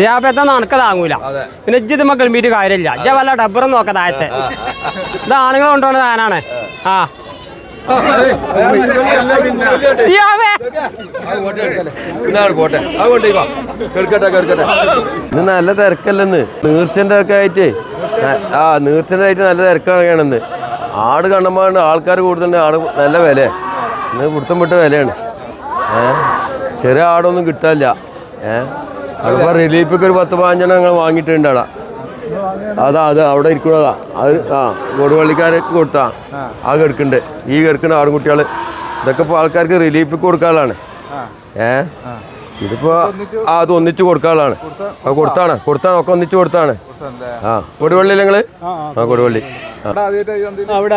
സിയാബത്തെ നടക്ക താങ്ങൂല. പിന്നെ ഇജ്ജിത് മക്കൾ മീറ്റ് കാര്യമില്ല. ഇജ്ജ വല്ല ഡബറും നോക്ക താഴത്തെ. ഇത് ആണുങ്ങൾ കൊണ്ടുപോണ താനാണ് ആ. ഇന്ന് നല്ല തിരക്കല്ലെന്ന്. നീർച്ചന്റെ ഒക്കെ ആയിട്ട് ആ നീർച്ചന്റെ ആയിട്ട് നല്ല തിരക്കാണെന്ന്. ആട് കണ്ണന്മാരുണ്ട് ആൾക്കാർ കൂടുതലുണ്ട്. ആട് നല്ല വില ഇന്ന് പിടുത്തം വിട്ട വിലയാണ്. ഏ? ചെറിയ ആടൊന്നും കിട്ടാനില്ല. ഏ? അതിപ്പോൾ റിലീഫിക്ക് ഒരു പത്ത് പതിനഞ്ചെണ്ണം ഞങ്ങൾ വാങ്ങിയിട്ടുണ്ട് അവിടെ അതാ അത് അവിടെ ഇരിക്കുന്നതാ. അത് ആ കൊടുവള്ളിക്കാരെ കൊടുത്താ. ആ. കിടക്കുന്നുണ്ട് ഈ കിടക്കുന്ന ആടുകുട്ടികൾ ഇതൊക്കെ ഇപ്പോൾ ആൾക്കാർക്ക് റിലീഫ് കൊടുക്കാനുള്ളതാണ് ഏ? ഇതിപ്പോ ആ അത് ഒന്നിച്ച് കൊടുക്കാനുള്ളതാണ് ആ കൊടുത്താണ്. കൊടുത്താണ് ഒക്കെ ഒന്നിച്ച് കൊടുത്താണ്. ആ കൊടുവള്ളി നിങ്ങൾ? ആ കൊടുവള്ളി. അവിടെ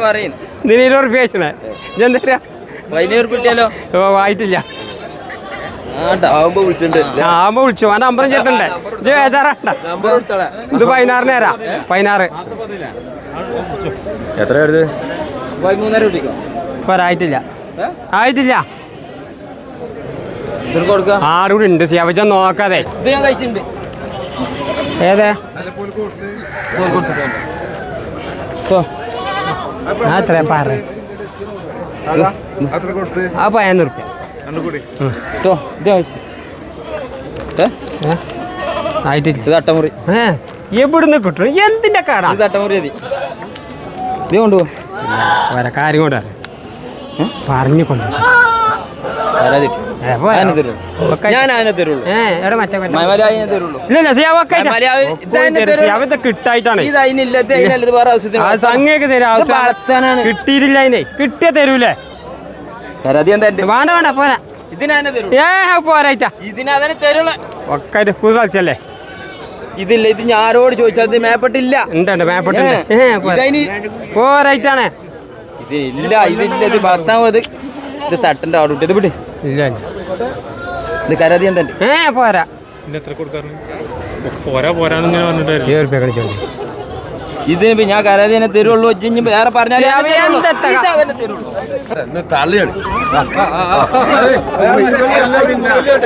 പറയുന്നു ഇതിന് ഇരുപത് റുപ്യ വെച്ചണേ ഇതെന്താ? പതിനേഴ് കിട്ടിയാലോ ഓ ആയിട്ടില്ല ആവുമ്പോ ആ അമ്പലം ചേർത്തുണ്ടേ ബേജാറാണ്ട ഇത് പതിനാറിന് തരാം. പതിനാറ്. എത്ര ആയിട്ടില്ല. ആയിട്ടില്ല. കൂടി ഉണ്ട്. സിയാബച്ച നോക്കാതെ. ഇത് ഏതേ? ഇത് എത്ര പറ. ആ പതിനൊന്ന് റുപ്യ ഇത് അട്ടമുറി. എവിടുന്ന് കിട്ടും എന്തിന്റെ കാടാ? ഇത് അട്ടമുറി മതി. ഇത് കൊണ്ടുപോ വേറെ കാര്യം കൊണ്ടാ പറഞ്ഞു കൊണ്ട് കിട്ടിയിട്ടില്ല അതിനെ. കിട്ടിയ തരൂലേ? കരാതി എന്താ വേണ്ട വേണ്ട പോരാ. ഇതിനെ തരുള്ളൂ ഏ പോരായിട്ടാ. ഇതിനതിനെ തരുള്ളൂ. ഒക്കെ പുതു കളിച്ചല്ലേ? ഇതില്ല ഇത് ഞാൻ ആരോട് ചോദിച്ചാൽ ഇത് മേപ്പെട്ടില്ല. ഉണ്ട് ഉണ്ട് മേപ്പെട്ടുണ്ട് ഏ, ഏ, പോരാ. ഇതതിന് പോരായിട്ടാണ്. ഇതില്ല ഇത് ഭർത്താവ് ഇത്. തട്ടന്റെ ആടുട്ട് ഇത് വിട്. ഇല്ല ഇല്ല. ഇത് കരാതി എന്താ ഏ പോരാ. പോരാ പോരാ ഇപ്പൊ ഞാൻ കരാതിനെ തരുള്ളൂ ഇജ്ജ് വേറെ പറഞ്ഞാലേ ഇത്?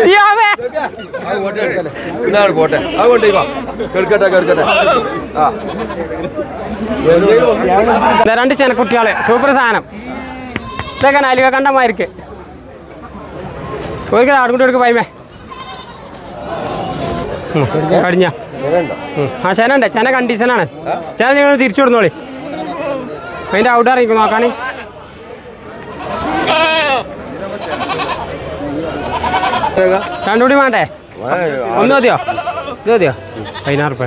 ഇത് ഇന്നാണ് പോട്ടെ അത് കൊണ്ടേക്കോ കേൾക്കട്ടെ കേൾക്കട്ടെ ആ. രണ്ട് ചെനക്കുട്ടികളെ. സൂപ്പർ സാധനം. ഇതൊക്കെ നാലിക കണ്ടമായിരിക്ക് ഒരു ആടുകൂട്ടി എടുക്കും പൈമേ കഴിഞ്ഞ. ആ ചെന ഉണ്ട് ചെന കണ്ടീഷനാണ് ചേന നിങ്ങൾ തിരിച്ചു കൊടുന്നോളി. അതിന്റെ ഔട്ട് അറിയിക്കും നോക്കാണി രണ്ടുകൂടി വേണ്ടേ? ഒന്ന് മതിയോ? ഇത് മതിയോ? പതിനാറ് റുപ്യ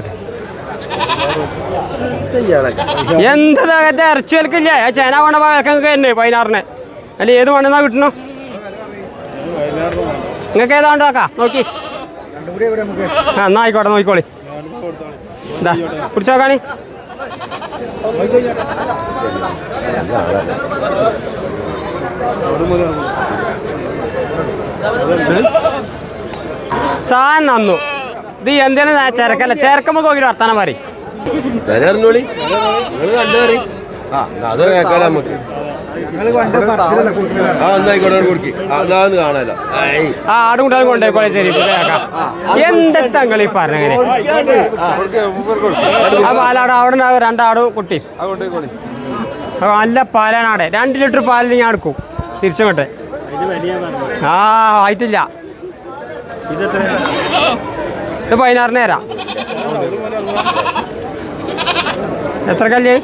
എന്താ മറ്റേ ഇറച്ചി വിലക്കില്ലേ? ആ ചേന കൊണ്ട വിലക്കൊക്കെ തന്നെ പതിനാറിന്. അല്ല ഏത് വേണമെന്നാ കിട്ടണു? നിങ്ങൾക്ക് ഏതാണ്ട് നോക്കാം നോക്കി. ആ എന്നാ ആയിക്കോട്ടെ നോക്കിക്കോളി. എന്താ കുടിച്ചു നോക്കാണി സാൻ നന്നു. ഇത് എന്തിനാണ് ചേരക്കല്ല? ചേരക്കുമ്പോ നോക്കി വർത്താനം മാറി അത് കേൾക്കാം നമുക്ക്. ആ എന്നായിക്കോട്ടെ കൊടുക്കി അതാന്ന് കാണാലോ ഏയ്. ആ ആടും ശരി നിങ്ങൾ ഈ പറഞ്ഞങ്ങനെ ആ പാലാട് അവിടെ രണ്ടാടും കുട്ടി ആ, നല്ല പാലാനാടെ രണ്ട് ലിറ്റർ പാലിൽ ഞാൻ എടുക്കും തിരിച്ചങ്ങോട്ടെ ആ ആയിട്ടില്ല ഇത് പതിനാറിന് തരാം എത്ര കല്ല്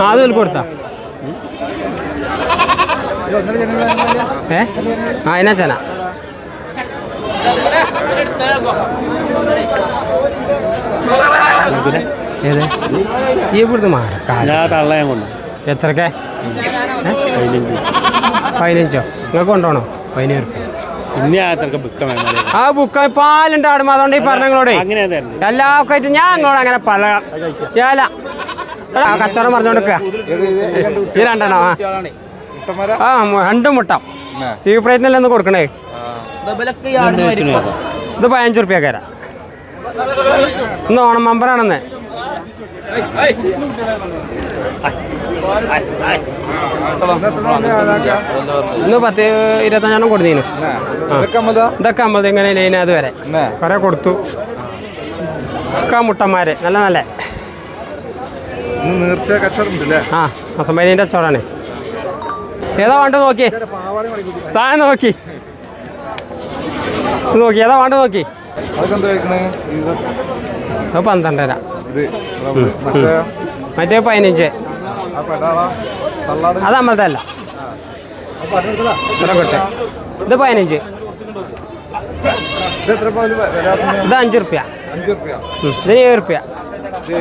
ആ, അത് കൊടുത്താ. ഏ? ആ എന്നാ ചേന? ഏത്? ഈ ഇവിടുന്ന് എത്രക്കെ? പതിനഞ്ചോ. നിങ്ങൾക്ക് കൊണ്ടുപോകണോ? പതിനേഴ് റുപ്യ ആ ബുക്ക വേണം ആ ബുക്ക് പാലുണ്ട് അവിടെ അതുകൊണ്ട് ഈ പറഞ്ഞ നിങ്ങളോടെ. അങ്ങനെ എല്ലാവർക്കും ആയിട്ട് ഞാൻ അങ്ങോട്ട് അങ്ങനെ ആ കച്ചവടം പറഞ്ഞോണ്ടിരിക്കുക ഈ രണ്ടെണ്ണം ആ. രണ്ടും മുട്ടം. സീപ്രേറ്റിനല്ലേ ഒന്ന് കൊടുക്കണേ. ഇത് പതിനഞ്ച് റുപ്യ ഇന്ന് ഓണം മെമ്പറാണെന്ന് ഇന്ന് പത്ത് ഇരുപത്തഞ്ചെണ്ണം കൊടുത്തീനു. ഇതൊക്കെ അമ്പത് ഇങ്ങനെ വരെ കുറെ കൊടുത്തു. ഒക്കെ മുട്ടന്മാര്. നല്ല നല്ല. നീർച്ച ആ ഏതാ വേണ്ട നോക്കി? സാധനം നോക്കി. നോക്കി. ഏതാ വേണ്ട നോക്കി? അത് പന്ത്രണ്ടര. ഇത് മറ്റേ പതിനഞ്ച്. അത് നമ്മളത്തെ അല്ല ഇത് പതിനഞ്ച്. ഇത് ഇത് അഞ്ച് റുപ്യ. ഇതിന് ഏഴ് റുപ്യ. ഇത്